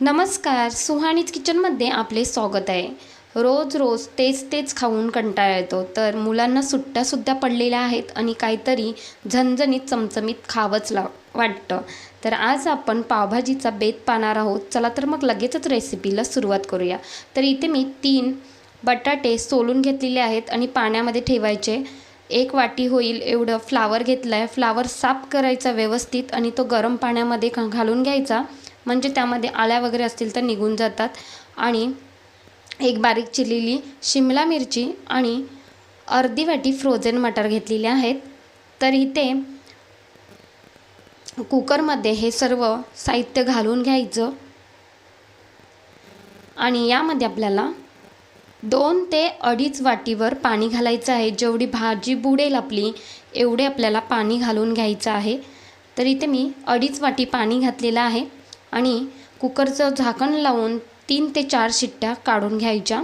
नमस्कार सुहानीच किचनमध्ये आपले स्वागत आहे. रोज रोज तेच तेच खाऊन कंटाळा येतो तर मुलांना सुट्ट्यासुद्धा पडलेल्या आहेत आणि काहीतरी झणझणीत चमचमीत खावंच ला वाटतं. तर आज आपण पावभाजीचा बेत पाहणार आहोत. चला तर मग लगेचच रेसिपीला सुरुवात करूया. तर इथे मी तीन बटाटे सोलून घेतलेले आहेत आणि पाण्यामध्ये ठेवायचे. एक वाटी होईल एवढं फ्लावर घेतलं आहे फ्लावर साफ करायचा व्यवस्थित आणि तो गरम पाण्यामध्ये घालून घ्यायचा. म्हणजे त्यामध्ये आळ्या वगैरे असतील तर निघून जातात. आणि एक बारीक चिरलेली शिमला मिरची आणि अर्धी वाटी फ्रोझन मटर घेतलेली आहेत. तर इथे कुकरमध्ये हे सर्व साहित्य घालून घ्यायचं. आणि यामध्ये आपल्याला दोन ते अडीच वाटीवर पाणी घालायचं आहे. जेवढी भाजी बुडेल आपली एवढे आपल्याला पाणी घालून घ्यायचं आहे. तर इथे मी अडीच वाटी पाणी घातलेलं आहे. आणि कुकरचं झाकण लावून तीन ते चार शिट्ट्या काढून घ्यायच्या.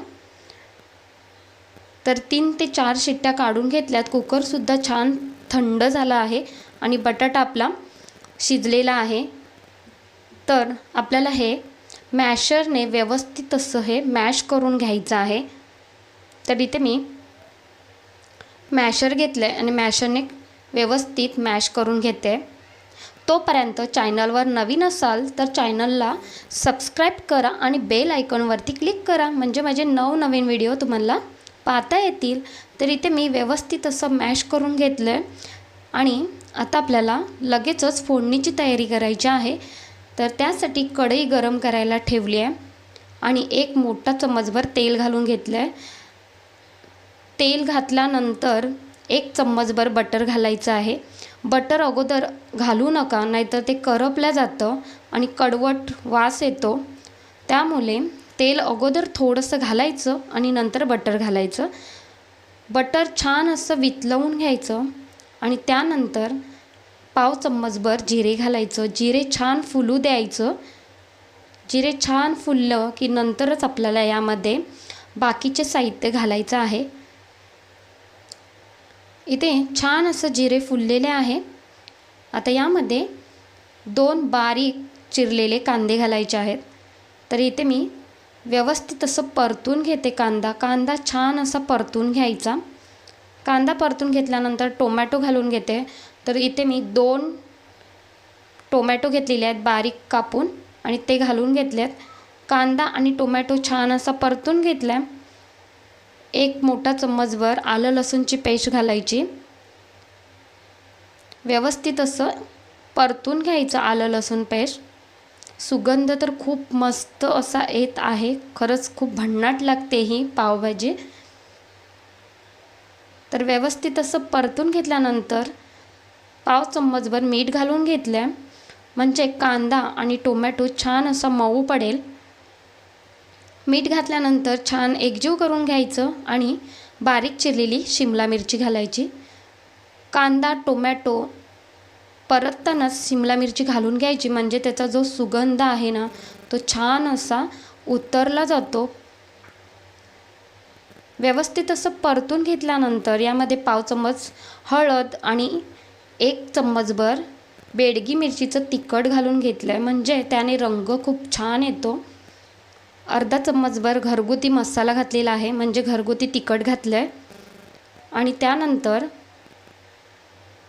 तर तीन ते चार शिट्ट्या काढून घेतल्यात. कुकरसुद्धा छान थंड झाला आहे आणि बटाटा आपला शिजलेला आहे. तर आपल्याला हे मॅशरने व्यवस्थित असं हे मॅश करून घ्यायचं आहे. तर इथे मी मॅशर घेतलं आहे आणि मॅशरने व्यवस्थित मॅश करून घेते. तोपर्यंत चॅनलवर नवीन असाल तर चॅनलला सबस्क्राईब करा आणि बेल आयकॉनवरती क्लिक करा. म्हणजे माझे नवनवीन व्हिडिओ तुम्हाला पाहता येतील. तर इथे मी व्यवस्थित असं मॅश करून घेतलं आहे आणि आता आपल्याला लगेचच फोडणीची तयारी करायची आहे. तर त्यासाठी कढई गरम करायला ठेवली आहे. आणि एक मोठा चम्मचभर तेल घालून घेतलं आहे तेल घातल्यानंतर एक चम्मचभर बटर घालायचं आहे. बटर अगोदर घालू नका नाहीतर ते करपलं जातं आणि कडवट वास येतो. त्यामुळे तेल अगोदर थोडंसं घालायचं आणि नंतर बटर घालायचं. बटर छान असं वितलवून घ्यायचं आणि त्यानंतर पाव चम्मचभर जिरे घालायचं. जिरे छान फुलू द्यायचं. जिरे छान फुललं की नंतरच आपल्याला यामध्ये बाकीचे साहित्य घालायचं आहे. इथे छान असं जिरे फुललेले आहे आता यामध्ये दोन बारीक चिरलेले कांदे घालायचे आहेत. तर इथे मी व्यवस्थित असं परतून घेते कांदा. कांदा छान असा परतून घ्यायचा. कांदा परतून घेतल्यानंतर टोमॅटो घालून घेते. तर इथे मी दोन टोमॅटो घेतलेले आहेत बारीक कापून आणि ते घालून घेतले आहेत कांदा आणि टोमॅटो छान असा परतून घेतला आहे एक मोठा चम्मचभर आलं लसूणची पेस्ट घालायची. व्यवस्थित असं परतून घ्यायचं आलं लसूण पेस्ट. सुगंध तर खूप मस्त असा येत आहे. खरंच खूप भन्नाट लागते ही पावभाजी. तर व्यवस्थित असं परतून घेतल्यानंतर पाव चम्मचभर मीठ घालून घेतलं. म्हणजे कांदा आणि टोमॅटो छान असा मऊ पडेल. मीठ घातल्यानंतर छान एकजीव करून घ्यायचं आणि बारीक चिरलेली शिमला मिरची घालायची. कांदा टोमॅटो परततानाच शिमला मिरची घालून घ्यायची. म्हणजे त्याचा जो सुगंध आहे ना तो छान असा उतरला जातो. व्यवस्थित असं परतून घेतल्यानंतर यामध्ये पाव चम्मच हळद आणि एक चम्मचभर बेडगी मिरचीचं तिखट घालून घेतलं आहे म्हणजे त्याने रंग खूप छान येतो. अर्धा चम्मचभर घरगुती मसाला घातलेला आहे. म्हणजे घरगुती तिखट घातलं आहे आणि त्यानंतर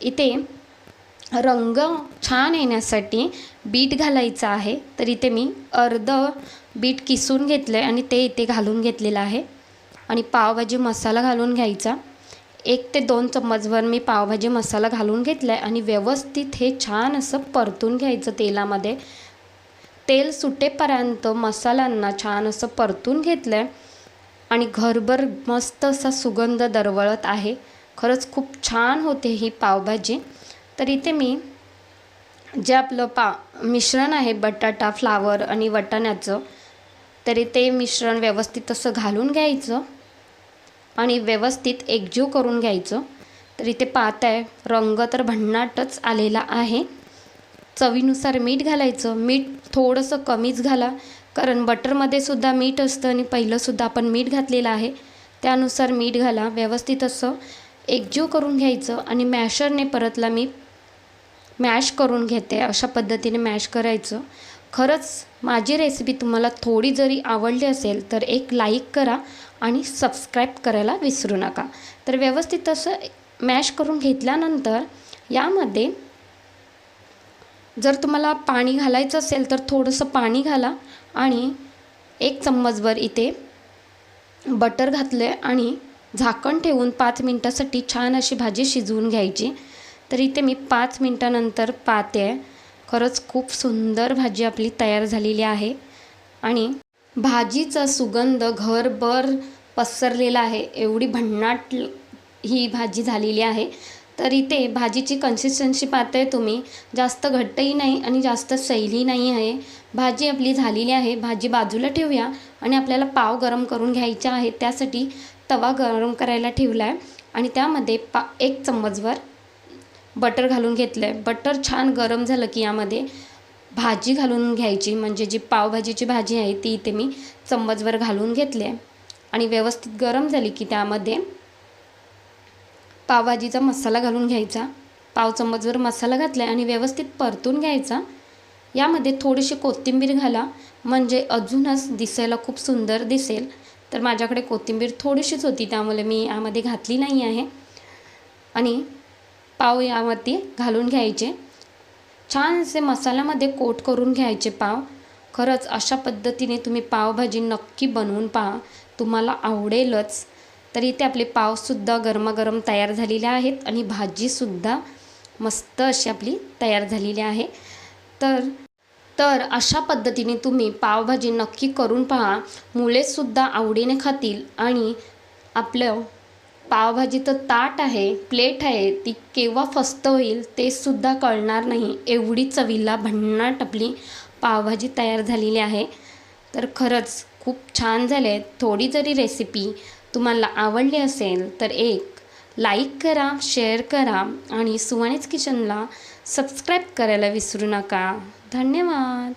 इथे रंग छान येण्यासाठी बीट घालायचं आहे. तर इथे मी अर्ध बीट किसून घेतलं आहे आणि ते इथे घालून घेतलेलं आहे. आणि पावभाजी मसाला घालून घ्यायचा. एक ते दोन चम्मचभर मी पावभाजी मसाला घालून घेतला आहे आणि व्यवस्थित हे छान असं परतून घ्यायचं तेलामध्ये. तेल सुटेपर्यंत मसाल्यांना छान असं परतून घेतलं आहे आणि घरभर मस्त असा सुगंध दरवळत आहे. खरंच खूप छान होते ही पावभाजी. तर इथे मी जे आपलं पा मिश्रण आहे बटाटा फ्लावर आणि वटाण्याचं तरी ते मिश्रण व्यवस्थित असं घालून घ्यायचं. आणि व्यवस्थित एकजीव करून घ्यायचं. तर इथे पाहत आहे रंग तर भन्नाटच आलेला आहे. चवीनुसार मीठ घालायचं. मीठ थोडंसं कमीच घाला. कारण बटरमध्ये सुद्धा मीठ असतं आणि पहिलंसुद्धा आपण मीठ घातलेलं आहे. त्यानुसार मीठ घाला. व्यवस्थित असं एकजीव करून घ्यायचं आणि मॅशरने परतला मी मॅश करून घेते. अशा पद्धतीने मॅश करायचं. खरंच माझी रेसिपी तुम्हाला थोडी जरी आवडली असेल तर एक लाईक करा आणि सबस्क्राईब करायला विसरू नका. तर व्यवस्थित असं मॅश करून घेतल्यानंतर यामध्ये जर तुम्हाला पाणी घालायचं असेल तर थोडंसं पाणी घाला आणि एक चम्मचभर इथे बटर घातलं आहे आणि झाकण ठेवून पाच मिनटासाठी छान अशी भाजी शिजवून घ्यायची. तर इथे मी पाच मिनटानंतर पाहते आहे खरंच खूप सुंदर भाजी आपली तयार झालेली आहे. आणि भाजीचा सुगंध घरभर पसरलेला आहे. एवढी भन्नाट ही भाजी झालेली आहे. तर इथे भाजीची कन्सिस्टन्सी पाहताय तुम्ही. जास्त घट्टही नाही आणि जास्त सैलही नाही आहे. भाजी आपली झालेली आहे. भाजी बाजूला ठेवूया आणि आपल्याला पाव गरम करून घ्यायचा आहे. त्यासाठी तवा गरम करायला ठेवला आहे आणि त्यामध्ये पा एक चम्मचभर बटर घालून घेतलं आहे बटर छान गरम झालं की यामध्ये भाजी घालून घ्यायची. म्हणजे जी पावभाजीची भाजी आहे ती इथे मी चम्मचभर घालून घेतली आहे. आणि व्यवस्थित गरम झाली की त्यामध्ये पावभाजीचा मसाला घालून घ्यायचा. पाव चम्मचभर मसाला घातला आहे आणि व्यवस्थित परतून घ्यायचा. यामध्ये थोडीशी कोथिंबीर घाला. म्हणजे अजूनच दिसायला खूप सुंदर दिसेल. तर माझ्याकडे कोथिंबीर थोडीशीच होती त्यामुळे मी यामध्ये घातली नाही आहे. आणि पाव यामध्ये घालून घ्यायचे. छानसे मसाल्यामध्ये कोट करून घ्यायचे पाव. खरंच अशा पद्धतीने तुम्ही पावभाजी नक्की बनवून पहा. तुम्हाला आवडेलच. तर इथे आपले पावसुद्धा गरमागरम तयार झालेले आहेत आणि भाजीसुद्धा मस्त अशी आपली तयार झालेली आहे. तर तर अशा पद्धतीने तुम्ही पावभाजी नक्की करून पहा. मुलेसुद्धा आवडीने खातील आणि आपलं पावभाजीचं ताट आहे प्लेट आहे ती केव्हा फस्त होईल ते सुद्धा कळणार नाही. एवढी चवीला भन्नाट आपली पावभाजी तयार झालेली आहे. तर खरंच खूप छान झाले थोडी जरी रेसिपी तुम्हाला आवडले असेल तर एक लाईक करा शेअर करा आणि सुवाणीच किचनला सबस्क्राईब करायला विसरू नका. धन्यवाद.